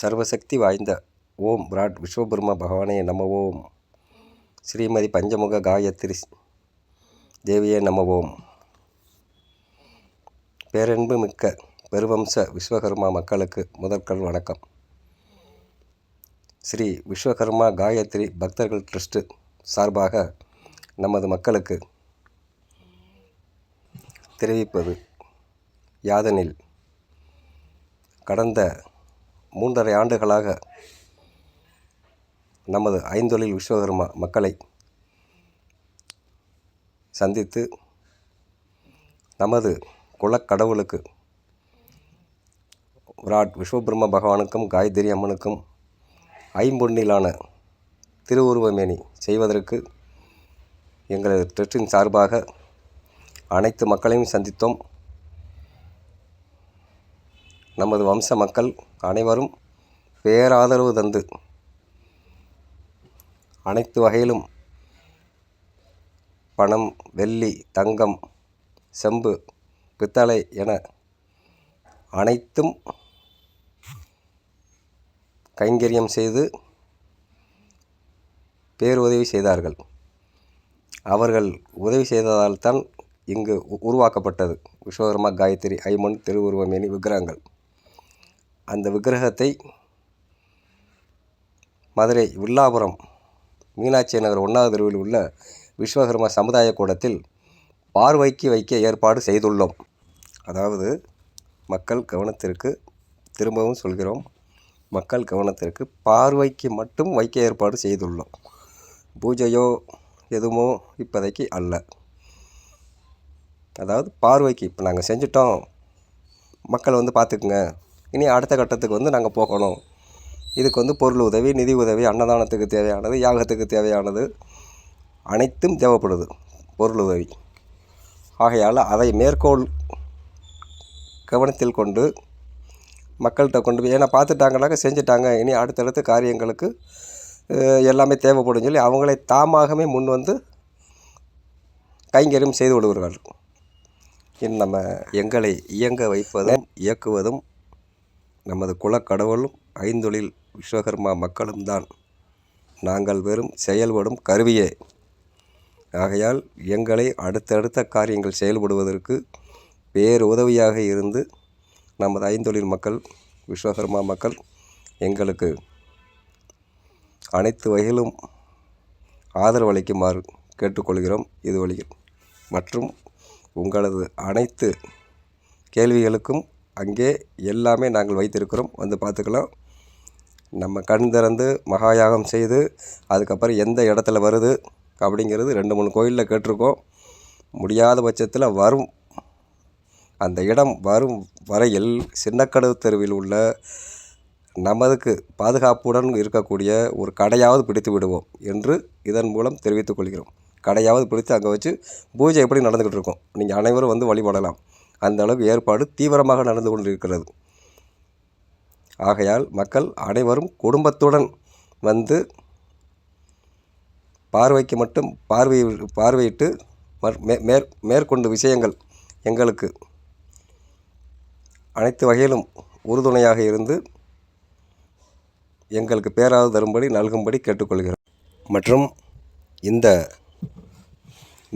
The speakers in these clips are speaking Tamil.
சர்வசக்தி வாய்ந்த ஓம் விராட் விஸ்வபர்மா பகவானே நம ஓம் ஸ்ரீமதி பஞ்சமுக காயத்ரி தேவியே நம ஓம் பேரன்பு மிக்க பெருவம்ச விஸ்வகர்மா மக்களுக்கு முதற்கண் வணக்கம். ஸ்ரீ விஸ்வகர்மா காயத்ரி பக்தர்கள் ட்ரஸ்ட்டு சார்பாக நமது மக்களுக்கு தெரிவிப்பது யாதெனில் கடந்த மூன்றரை ஆண்டுகளாக நமது ஐந்தொழில் விஸ்வகர்மா மக்களை சந்தித்து நமது குலக்கடவுளுக்கு விராட் விஸ்வபிரம்ம பகவானுக்கும் காயத்ரி அம்மனுக்கும் ஐம்பொன்னிலான திருவுருவமேனி செய்வதற்கு எங்களது ட்ரஸ்டின் சார்பாக அனைத்து மக்களையும் சந்தித்தோம். நமது வம்ச மக்கள் அனைவரும் பேராதரவு தந்து அனைத்து வகையிலும் பணம் வெள்ளி தங்கம் செம்பு பித்தளை என அனைத்தும் கைங்கரியம் செய்து பேருதவி செய்தார்கள். அவர்கள் உதவி செய்ததால் தான் இங்கு உ- உருவாக்கப்பட்டது. விஸ்வகர்மா காயத்ரி ஐமன் திருவுருவமேனி விக்கிரகங்கள். அந்த விக்கிரகத்தை மதுரை வில்லாபுரம் மீனாட்சி நகர் ஒன்றாவது தெருவில் உள்ள விஸ்வகர்மா சமுதாய கூடத்தில் பார்வைக்கு வைக்க ஏற்பாடு செய்துள்ளோம். அதாவது மக்கள் கவனத்திற்கு திரும்பவும் சொல்கிறோம். மக்கள் கவனத்திற்கு பார்வைக்கு மட்டும் வைக்க ஏற்பாடு செய்துள்ளோம். பூஜையோ எதுவுமோ இப்போதைக்கு அல்ல. அதாவது பார்வைக்கு இப்போ நாங்கள் செஞ்சிட்டோம். மக்கள் வந்து பார்த்துக்குங்க. இனி அடுத்த கட்டத்துக்கு வந்து நாங்கள் போகணும். இதுக்கு வந்து பொருள் உதவி நிதி உதவி அன்னதானத்துக்கு தேவையானது யாகத்துக்கு தேவையானது அனைத்தும் தேவைப்படுது. பொருள் உதவி. ஆகையால் அதை மேற்கோள் கவனத்தில் கொண்டு மக்கள்கிட்ட கொண்டு போய் ஏன்னா பார்த்துட்டாங்கனாக்க செஞ்சுட்டாங்க. இனி அடுத்தடுத்த காரியங்களுக்கு எல்லாமே தேவைப்படும் சொல்லி அவங்களே தாமாகவே முன் வந்து கைங்கரியம் செய்து விடுவார்கள் இன் நம்ம எங்களை இயங்க வைப்பதும் இயக்குவதும் நமது குலக்கடவுளும் ஐந்தொழில் விஸ்வகர்மா மக்களும் தான். நாங்கள் வெறும் செயல்படும் கருவியே. ஆகையால் எங்களை அடுத்தடுத்த காரியங்கள் செயல்படுவதற்கு பேர் உதவியாக இருந்து நமது ஐந்தொழில் மக்கள் விஸ்வகர்மா மக்கள் எங்களுக்கு அனைத்து வகையிலும் ஆதரவளிக்குமாறு கேட்டுக்கொள்கிறோம் இது வழியில். மற்றும் உங்களது அனைத்து கேள்விகளுக்கும் அங்கே எல்லாமே நாங்கள் வைத்திருக்கிறோம். வந்து பார்த்துக்கலாம். நம்ம கண் திறந்து மகாயாகம் செய்து அதுக்கப்புறம் எந்த இடத்துல வருது அப்படிங்கிறது ரெண்டு மூணு கோயிலில் கேட்டிருக்கோம். முடியாத பட்சத்தில் வரும். அந்த இடம் வரும் வரையில் சின்னக்கடவு தெருவில் உள்ள நமதுக்கு பாதுகாப்புடன் இருக்கக்கூடிய ஒரு கடையாவது பிடித்து விடுவோம் என்று இதன் மூலம் தெரிவித்துக் கொள்கிறோம். கடையாவது பிடித்து அங்கே வச்சு பூஜை எப்படி நடந்துக்கிட்டு இருக்கும். நீங்கள் அனைவரும் வந்து வழிபடலாம். அந்த அளவு ஏற்பாடு தீவிரமாக நடந்து கொண்டிருக்கிறது. ஆகையால் மக்கள் அனைவரும் குடும்பத்துடன் வந்து பார்வைக்கு மட்டும் பார்வை பார்வையிட்டு மேற் மேற்கொண்டு விஷயங்கள் எங்களுக்கு அனைத்து வகையிலும் உறுதுணையாக இருந்து எங்களுக்கு பேராது தரும்படி நல்கும்படி கேட்டுக்கொள்கிறோம். மற்றும் இந்த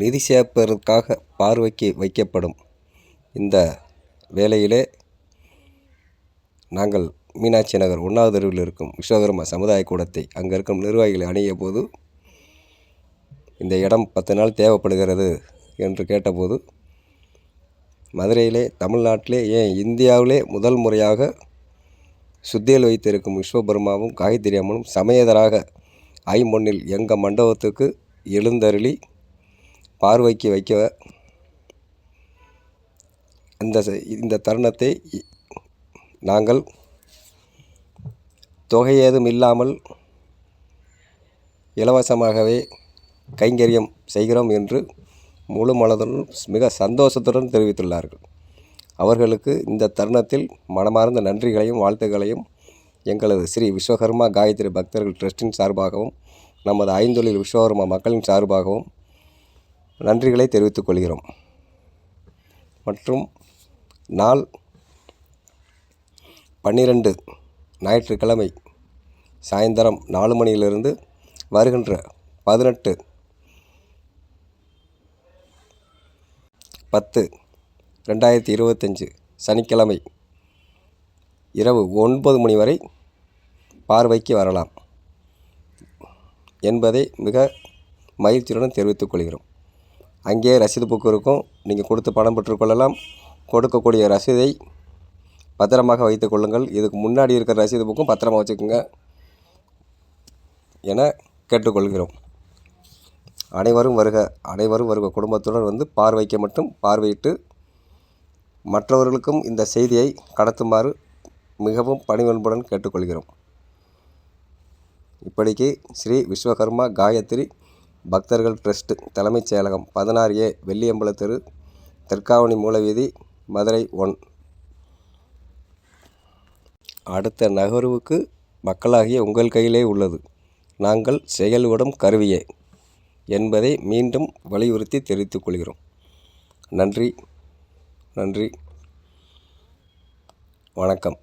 நிதி சேர்ப்பதற்காக பார்வைக்கு வைக்கப்படும் இந்த வேலையிலே நாங்கள் மீனாட்சி நகர் ஒன்றாவது தெருவில் இருக்கும் விஸ்வகர்மா சமுதாய கூடத்தை அங்கே இருக்கும் நிர்வாகிகளை அணுகிய போது இந்த இடம் பத்து நாள் தேவைப்படுகிறது என்று கேட்டபோது மதுரையிலே தமிழ்நாட்டிலே ஏன் இந்தியாவிலே முதல் முறையாக சுத்தியில் வைத்திருக்கும் விஸ்வபர்மாவும் காயத்ரி அம்மனும் சமேதராக ஐம்பொன்னில் எங்கள் மண்டபத்துக்கு எழுந்தருளி பார்வைக்கு வைக்க இந்த இந்த தருணத்தை இ- நாங்கள் தொகை ஏதும் இல்லாமல் இலவசமாகவே கைங்கரியம் செய்கிறோம் என்று முழு மனதுடன் மிக சந்தோஷத்துடன் தெரிவித்துள்ளார்கள். அவர்களுக்கு இந்த தருணத்தில் மனமார்ந்த நன்றிகளையும் வாழ்த்துக்களையும் எங்களது ஸ்ரீ விஸ்வகர்மா காயத்ரி பக்தர்கள் ட்ரஸ்டின் சார்பாகவும் நமது ஐந்தொழில் விஸ்வகர்மா மக்களின் சார்பாகவும் நன்றிகளை தெரிவித்துக் கொள்கிறோம். மற்றும் நாள் பன்னிரெண்டு ஞாயிற்றுக்கிழமை சாயந்தரம் நாலு மணியிலிருந்து வருகின்ற பதினெட்டு பத்து ரெண்டாயிரத்தி இருபத்தஞ்சு சனிக்கிழமை இரவு ஒன்பது மணி வரை பார்வைக்கு வரலாம் என்பதை மிக மகிழ்ச்சியுடன் தெரிவித்துக் கொள்கிறோம். அங்கே ரசீது புக்கு இருக்கும். நீங்கள் கொடுத்து பணம் பெற்றுக்கொள்ளலாம் கொடுக்கக்கூடிய ரசீதை பத்திரமாக வைத்துக் கொள்ளுங்கள். இதுக்கு முன்னாடி இருக்கிற ரசீது புக்கும் பத்திரமா வச்சுக்கோங்க என கேட்டுக்கொள்கிறோம். அனைவரும் வருக அனைவரும் வருக. குடும்பத்துடன் வந்து பார்வைக்க மட்டும் பார்வையிட்டு மற்றவர்களுக்கும் இந்த செய்தியை கடத்துமாறு மிகவும் பணிவன்புடன் கேட்டுக்கொள்கிறோம். இப்படிக்கு ஸ்ரீ விஸ்வகர்மா காயத்ரி பக்தர்கள் ட்ரஸ்ட் தலைமைச் செயலகம் பதினாறு ஏ வெள்ளியம்பல தெரு தெற்காவணி மூலவீதி மதுரை ஒன். அடுத்த நகர்வுக்கு மக்களாகிய உங்கள் கையிலே உள்ளது. நாங்கள் செயல்படும் கருவியே என்பதை மீண்டும் வலியுறுத்தி தெரிவித்துக் கொள்கிறோம். நன்றி. நன்றி. வணக்கம்.